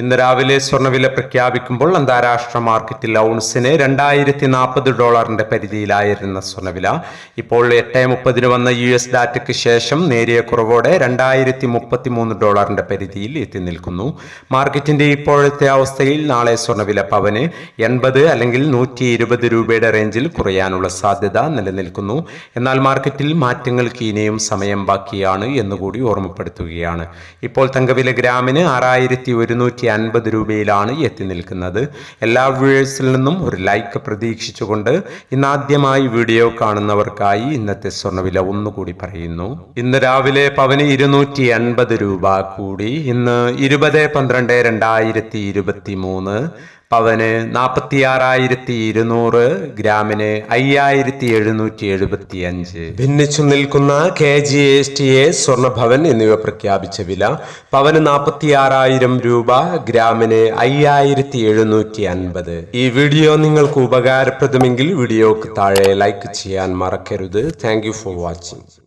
ഇന്ന് രാവിലെ സ്വർണവില പ്രഖ്യാപിക്കുമ്പോൾ അന്താരാഷ്ട്ര മാർക്കറ്റിൽ ഔൺസിന് രണ്ടായിരത്തി നാൽപ്പത് ഡോളറിന്റെ പരിധിയിലായിരുന്ന സ്വർണവില ഇപ്പോൾ എട്ട് മുപ്പതിന് വന്ന യു എസ് ഡാറ്റയ്ക്ക് ശേഷം നേരിയ കുറവോടെ രണ്ടായിരത്തി മുപ്പത്തി മൂന്ന് ഡോളറിന്റെ പരിധിയിൽ എത്തി നിൽക്കുന്നു. മാർക്കറ്റിന്റെ ഇപ്പോഴത്തെ അവസ്ഥയിൽ നാളെ സ്വർണവില പവന് എൺപത് അല്ലെങ്കിൽ നൂറ്റി ഇരുപത് രൂപയുടെ റേഞ്ചിൽ കുറയാനുള്ള സാധ്യത നിലനിൽക്കുന്നു. എന്നാൽ മാർക്കറ്റിൽ മാറ്റങ്ങൾക്ക് ഇനിയും സമയം ബാക്കിയാണ് എന്നുകൂടി ഓർമ്മപ്പെടുത്തുകയാണ്. ഇപ്പോൾ തങ്കവില ഗ്രാമിന് ആറായിരത്തി ഒരുന്നൂറ്റി അൻപത് രൂപയിലാണ് എത്തി നിൽക്കുന്നത്. എല്ലാ വ്യൂവേഴ്സിൽ നിന്നും ഒരു ലൈക്ക് പ്രതീക്ഷിച്ചുകൊണ്ട് ഇന്നാദ്യമായി വീഡിയോ കാണുന്നവർക്കായി ഇന്നത്തെ സ്വർണവില ഒന്നുകൂടി പറയുന്നു. ഇന്ന് രാവിലെ പവന് ഇരുന്നൂറ്റി അൻപത് രൂപ കൂടി ഇന്ന് ഇരുപത് പന്ത്രണ്ട് രണ്ടായിരത്തി ഇരുപത്തി മൂന്ന് പവന് നാൽപ്പത്തി ആറായിരത്തി ഇരുന്നൂറ് ഗ്രാമിന് അയ്യായിരത്തി എഴുന്നൂറ്റി എഴുപത്തി അഞ്ച് ഭിന്നിച്ചു നിൽക്കുന്ന K G S T A സ്വർണഭവൻ എന്നിവ പ്രഖ്യാപിച്ച വില പവന് നാൽപ്പത്തി ആറായിരം രൂപ ഗ്രാമിന് അയ്യായിരത്തി എഴുന്നൂറ്റി അൻപത് ഈ വീഡിയോ നിങ്ങൾക്ക് ഉപകാരപ്രദമെങ്കിൽ വീഡിയോക്ക് താഴെ ലൈക്ക് ചെയ്യാൻ മറക്കരുത്. Thank for watching